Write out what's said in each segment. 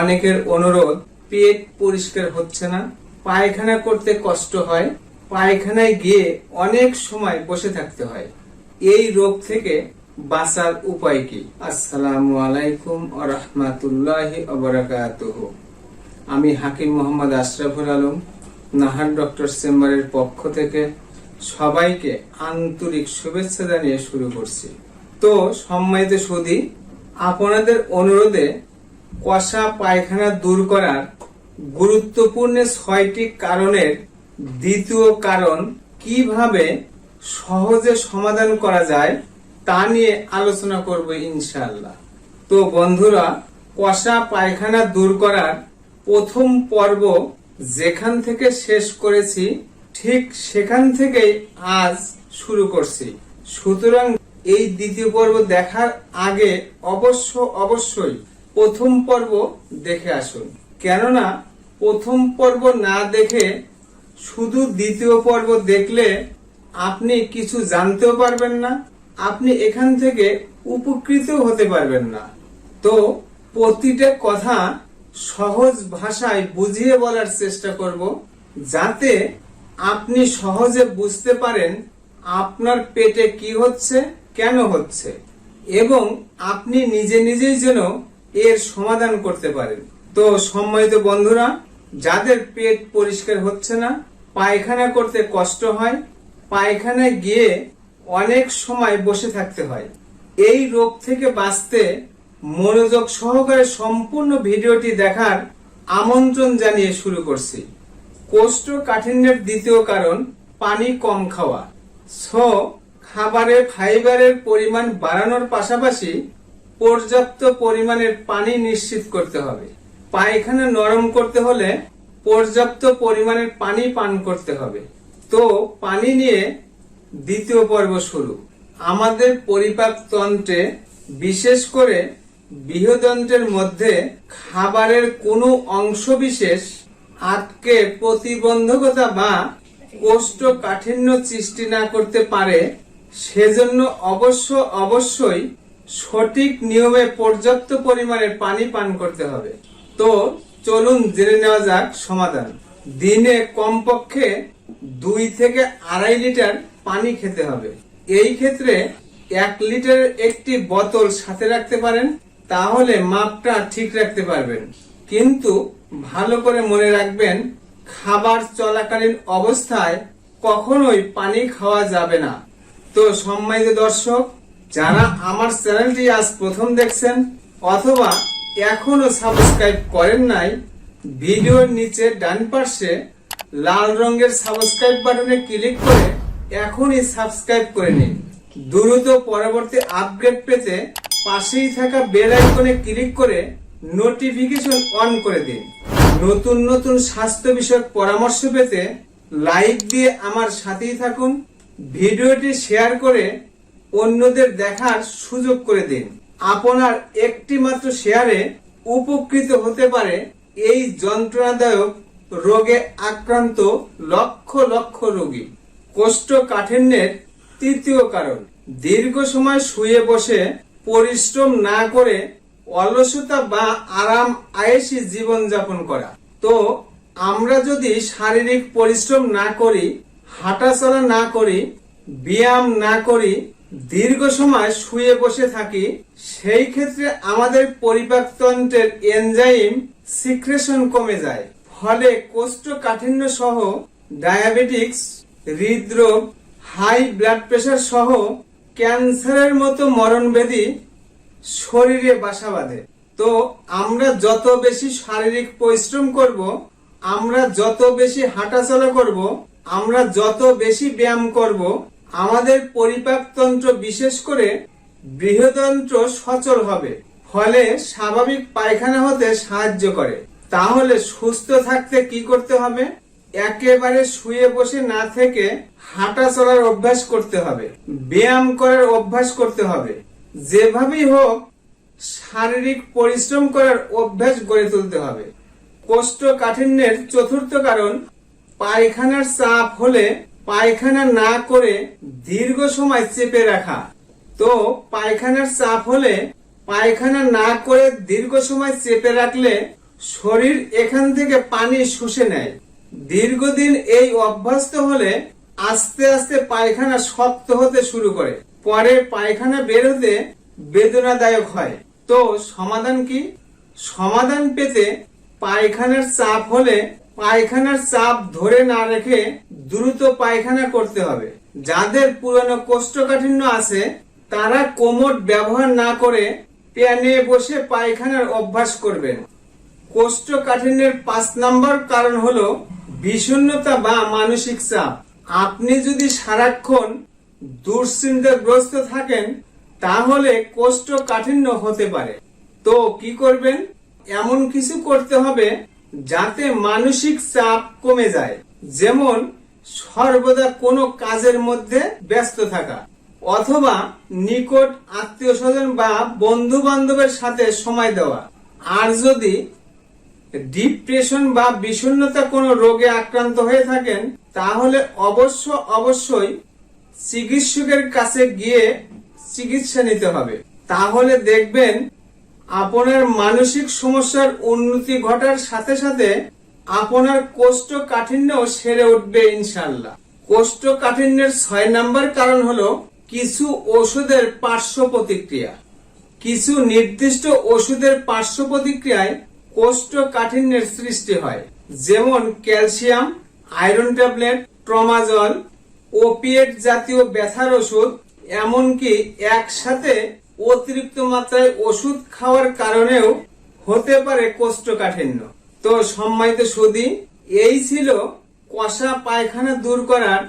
অনেকের অনুরোধ, পেট পরিষ্কার হচ্ছে না, পায়খানা করতে কষ্ট হয়, পায়খানায় গিয়ে অনেক সময় বসে থাকতে হয়। এই রোগ থেকে বাঁচার উপায় কি? আসসালামু আলাইকুম আ রহমাতুল্লাহি আমি হাকিম মোহাম্মদ আশরাফুল আলম, নাহার ডক্টর চেম্বারের পক্ষ থেকে সবাইকে আন্তরিক শুভেচ্ছা জানিয়ে শুরু করছি। তো সম্মানিত সুদী আপনাদের অনুরোধে কষা পায়খানা দূর করার গুরুত্বপূর্ণ ছয়টি কারণের দ্বিতীয় কারণ কীভাবে সহজে সমাধান করা যায় তা নিয়ে আলোচনা করব ইনশাআল্লাহ। তো বন্ধুরা কষা পায়খানা দূর করার প্রথম পর্ব যেখান থেকে শেষ করেছি, ঠিক সেখান থেকেই আজ শুরু করছি। সুতরাং এই দ্বিতীয় পর্ব দেখার আগে অবশ্য অবশ্যই প্রথম পর্ব দেখে আসুন। কেননা প্রথম পর্ব না দেখে শুধু দ্বিতীয় পর্ব দেখলে আপনি কিছু জানতেও পারবেন না, আপনি এখান থেকে উপকৃত হতে পারবেন না। তো প্রতিটা কথা সহজ ভাষায় বুঝিয়ে বলার চেষ্টা করব, যাতে আপনি সহজে বুঝতে পারেন আপনার পেটে কি হচ্ছে, কেন হচ্ছে, এবং আপনি নিজে নিজেই যেন এর সমাধান করতে পারেন। তো সম্মানিত বন্ধুরা, যাদের পেট পরিষ্কার হচ্ছে না, পায়খানা করতে কষ্ট হয়, পায়খানায় গিয়ে অনেক সময় বসে থাকতে হয়। এই রোগ থেকে বাঁচতে মনোযোগ সহকারে সম্পূর্ণ ভিডিওটি দেখার আমন্ত্রণ জানিয়ে শুরু করছি। কোষ্ঠকাঠিন্যের দ্বিতীয় কারণ, পানি কম খাওয়া। সো, খাবারে ফাইবারের পরিমাণ বাড়ানোর পাশাপাশি পর্যাপ্ত পরিমাণের পানি নিশ্চিত করতে হবে। পায়খানা নরম করতে হলে পর্যাপ্ত পরিমাণের পানি পান করতে হবে। তো, পানি নিয়ে দ্বিতীয় পর্ব শুরু। আমাদের পরিপাক তন্ত্রে বিশেষ করে বৃহদন্ত্রের মধ্যে খাবারের কোনো অংশ বিশেষ আটকে প্রতিবন্ধকতা বা কোষ্ঠকাঠিন্য সৃষ্টি না করতে পারে, সেজন্য অবশ্য অবশ্যই সঠিক নিয়মে পর্যাপ্ত পরিমাণে পানি পান করতে হবে। তো চলুন জেনে নেওয়া যাক সমাধান। দিনে কমপক্ষে দুই থেকে আড়াই লিটার পানি খেতে হবে। এই ক্ষেত্রে এক লিটার একটি বোতল সাথে রাখতে পারেন, তাহলে মাপটা ঠিক রাখতে পারবেন। কিন্তু ভালো করে মনে রাখবেন, খাবার চলাকালীন অবস্থায় কখনোই পানি খাওয়া যাবে না। তো সম্মানিত দর্শক যারা আমার চ্যানেলটি আজ প্রথম দেখছেন অথবা এখনও সাবস্ক্রাইব করেন নাই, ভিডিওর নিচে ডান পাশে লাল রঙের সাবস্ক্রাইব বাটনে ক্লিক করে এখনই সাবস্ক্রাইব করে নিন। দ্রুত পরবর্তী আপডেট পেতে পাশেই থাকা বেল আইকনে ক্লিক করে নোটিফিকেশন অন করে দিন। নতুন নতুন স্বাস্থ্য বিষয়ক পরামর্শ পেতে লাইক দিয়ে আমার সাথেই থাকুন। ভিডিওটি শেয়ার করে অন্যদের দেখার সুযোগ করে দিন। আপনার একটি মাত্র শেয়ারে উপকৃত হতে পারে এই যন্ত্রণাদায়ক রোগে আক্রান্ত লক্ষ লক্ষ রোগী। কোষ্ঠকাঠিন্যের তৃতীয় কারণ, দীর্ঘ সময় শুয়ে বসে পরিশ্রম না করে অলসতা বা আরাম আয়েসি জীবন যাপন করা। তো, আমরা যদি শারীরিক পরিশ্রম না করি, হাঁটাচলা না করি, ব্যায়াম না করি দীর্ঘ সময় শুয়ে বসে থাকি, সেই ক্ষেত্রে আমাদের পরিপাকতন্ত্রের এনজাইম সিক্রেশন কমে যায়। ফলে কোষ্ঠকাঠিন্য সহ ডায়াবেটিক্স হৃদরোগ হাই ব্লাড প্রেশার সহ ক্যান্সারের মতো মরণব্যাধি শরীরে বাসা বাঁধে। তো আমরা যত বেশি শারীরিক পরিশ্রম করব, আমরা যত বেশি হাঁটাচলা করব, আমরা যত বেশি ব্যায়াম করব আমাদের পরিপাকতন্ত্র বিশেষ করে বৃহদন্ত্র সচল হবে, ফলে স্বাভাবিক পায়খানা হতে সাহায্য করে। তাহলে সুস্থ থাকতে কি করতে হবে? একেবারে শুয়ে বসে না থেকে হাঁটা চলার অভ্যাস করতে হবে, ব্যায়াম করার অভ্যাস করতে হবে। যেভাবেই হোক, শারীরিক পরিশ্রম করার অভ্যাস গড়ে তুলতে হবে। কোষ্ঠকাঠিন্যের চতুর্থ কারণ, পায়খানার চাপ হলে পায়খানা না করে দীর্ঘ সময় চেপে রাখা। তো পায়খানার চাপ হলে পায়খানা না করে দীর্ঘ সময় চেপে রাখলে শরীর এখান থেকে পানি শুষে নেয়। দীর্ঘদিন এই অভ্যস্ত হলে আস্তে আস্তে পায়খানা শক্ত হতে শুরু করে। পরে পায়খানা বের হতে বেদনাদায়ক হয়। তো সমাধান কি? সমাধান পেতে পায়খানার চাপ হলে পায়খানার চাপ ধরে না রেখে দ্রুত পায়খানা করতে হবে। যাদের পুরনো কোষ্ঠকাঠিন্য আছে, তারা কোমর ব্যবহার না করে প্যানে বসে পায়খানার অভ্যাস করবেন। কোষ্ঠকাঠিন্যের পাঁচ নম্বর কারণ হলো বিষণ্ণতা বা মানসিক চাপ। আপনি যদি সারাক্ষণ দুশ্চিন্তাগ্রস্ত থাকেন, তাহলে কোষ্ঠকাঠিন্য হতে পারে। তো কি করবেন? এমন কিছু করতে হবে যাতে মানসিক চাপ কমে যায়। যেমন, সর্বদা কোনো কাজের মধ্যে ব্যস্ত থাকা, অথবা নিকট আত্মীয় স্বজন বা বন্ধু বান্ধবের সাথে সময় দেওয়া। আর যদি ডিপ্রেশন বা বিষণ্ণতা কোনো রোগে আক্রান্ত হয়ে থাকেন, তাহলে অবশ্য অবশ্যই চিকিৎসকের কাছে গিয়ে চিকিৎসা নিতে হবে। তাহলে দেখবেন আপনার মানসিক সমস্যার উন্নতি ঘটার সাথে সাথে আপনার কোষ্ঠকাঠিন্যও সেরে উঠবে ইনশাল্লাহ কোষ্ঠকাঠিন্যের ছয় নাম্বার কারণ হলো কিছু ওষুধের পার্শ্ব প্রতিক্রিয়া। কিছু নির্দিষ্ট ওষুধের পার্শ্ব প্রতিক্রিয়ায় কোষ্ঠকাঠিন্যের সৃষ্টি হয়, যেমন calcium, iron tablet, tramadol opiate জাতীয় ব্যথার ওষুধ, এমনকি একসাথে অতিরিক্ত মাত্রায় ওষুধ খাওয়ার কারণেও হতে পারে কোষ্ঠকাঠিন্য। তো সম্মানিত সুদী এই ছিল কষা পায়খানা দূর করার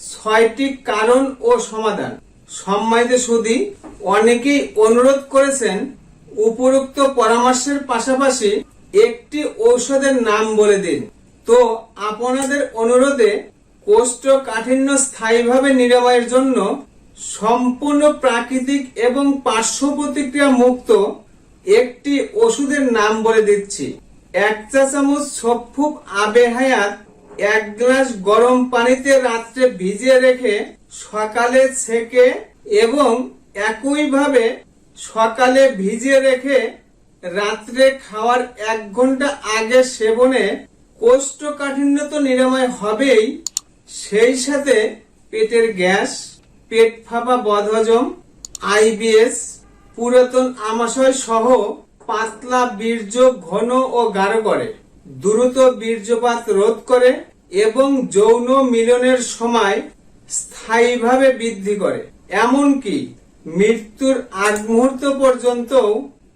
ছয়টি কারণ ও সমাধান। সম্মানিত সুদী অনেকেই অনুরোধ করেছেন উপরোক্ত পরামর্শের পাশাপাশি একটি ঔষধের নাম বলে দিন। তো আপনাদের অনুরোধে কোষ্ঠকাঠিন্য স্থায়ীভাবে নিরাময়ের জন্য সম্পূর্ণ প্রাকৃতিক এবং পার্শ্ব প্রতিক্রিয়া মুক্ত একটি ওষুধের নাম বলে দিচ্ছি। এক চা চামচ সফুক আবে হায়াত, এক গ্লাস গরম পানিতে রাত্রে ভিজিয়ে রেখে সকালে ছেঁকে এবং একইভাবে সকালে ভিজিয়ে রেখে রাত্রে খাওয়ার এক ঘণ্টা আগে সেবনে কোষ্ঠকাঠিন্য তো নিরাময় হবেই, সেই সাথে পেটের গ্যাস পেট ফাঁপা বদহজম, আইবিএস, পুরাতন আমাশয় সহ পাতলা বীর্য ঘন ও গাঢ় করে। দ্রুত বীর্যপাত রোধ করে এবং যৌন মিলনের সময় স্থায়ীভাবে বৃদ্ধি করে। এমনকি মৃত্যুর আগ মুহূর্ত পর্যন্ত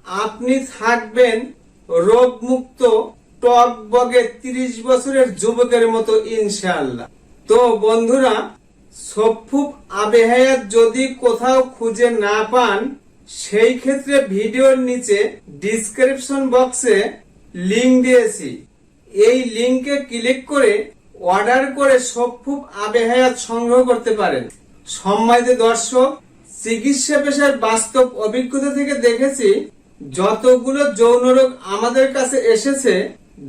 আপনি থাকবেন রোগমুক্ত টক বগে তিরিশ বছরের যুবকের মতো ইনশাআল্লাহ। তো বন্ধুরা সফুক আবেহায়াত যদি কোথাও খুঁজে না পান, সেই ক্ষেত্রে ভিডিওর নিচে ডিসক্রিপশন বক্সে লিংক দিয়েছি। এই লিংকে ক্লিক করে অর্ডার করে সফুক আবেহায়াত সংগ্রহ করতে পারেন। সম্মানিত দর্শক, চিকিৎসা পেশার বাস্তব অভিজ্ঞতা থেকে দেখেছি, যতগুলো যৌন রোগ আমাদের কাছে এসেছে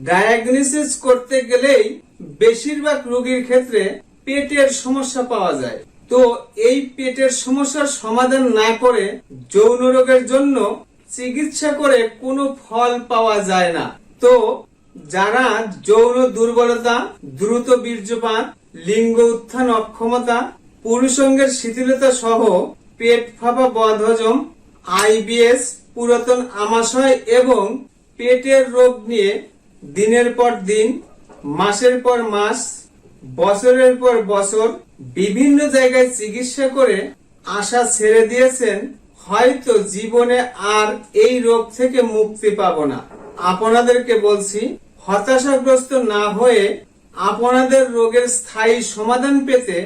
ডায়াগনোসিস করতে গেলেই বেশিরভাগ রোগীর ক্ষেত্রে পেটের সমস্যা পাওয়া যায়। তো এই পেটের সমস্যার সমাধান না করে যৌন রোগের জন্য চিকিৎসা করে কোনো ফল পাওয়া যায় না। তো যারা যৌন দুর্বলতা, দ্রুত বীর্যপাত, লিঙ্গ উত্থান অক্ষমতা, পুরুষঙ্গের শিথিলতা সহ পেট ফাঁপা বদহজম, আইবিএস, পুরাতন আমাশয় এবং পেটের রোগ নিয়ে দিনের পর দিন, মাসের পর মাস বছরের পর বছর বিভিন্ন জায়গায় চিকিৎসা করে আশা ছেড়ে দিয়েছেন, হয়তো জীবনে আর এই রোগ থেকে মুক্তি পাব না। আপনাদেরকে বলছি, হতাশাগ্রস্ত না হয়ে আপনাদের রোগের স্থায়ী সমাধান পেতে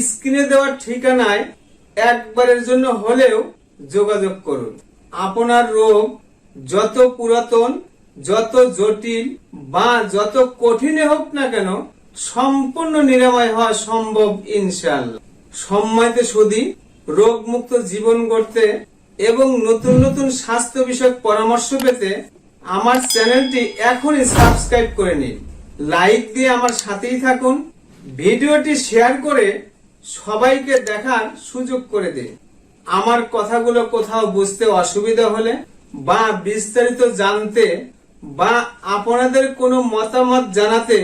স্ক্রিনে দেওয়ার ঠিকানায় একবারের জন্য হলেও যোগাযোগ করুন। আপনার রোগ যত পুরাতন, যত জটিল বা যত কঠিনে হোক না কেন সম্পূর্ণ নিরাময় হওয়া সম্ভব, ইনশাআল্লাহ। সম্মানিত সুদী রোগ মুক্ত জীবন গড়তে এবং নতুন নতুন স্বাস্থ্য বিষয়ক পরামর্শ পেতে আমার চ্যানেলটি এখনই সাবস্ক্রাইব করে নিন। লাইক দিয়ে আমার সাথেই থাকুন। ভিডিওটি শেয়ার করে সবাইকে দেখার সুযোগ করে দিন। আমার কথাগুলো কোথাও বুঝতে অসুবিধা হলে বা বিস্তারিত জানতে বা আপনাদের কোনো মতামত জানাতে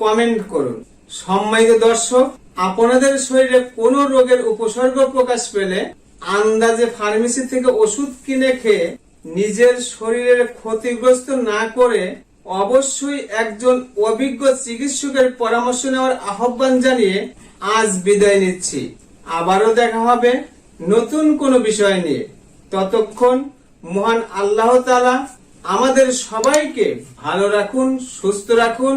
কমেন্ট করুন। সম্মানিত দর্শক, আপনাদের শরীরে কোনো রোগের উপসর্গ প্রকাশ পেলে আন্দাজে ফার্মেসি থেকে ওষুধ কিনে খেয়ে নিজের শরীরের ক্ষতিগ্রস্ত না করে অবশ্যই একজন অভিজ্ঞ চিকিৎসকের পরামর্শ নেওয়ার আহ্বান জানিয়ে আজ বিদায় নিচ্ছি। আবারও দেখা হবে নতুন কোনো বিষয় নিয়ে। ততক্ষণ মহান আল্লাহ তাআলা আমাদের সবাইকে ভালো রাখুন, সুস্থ রাখুন।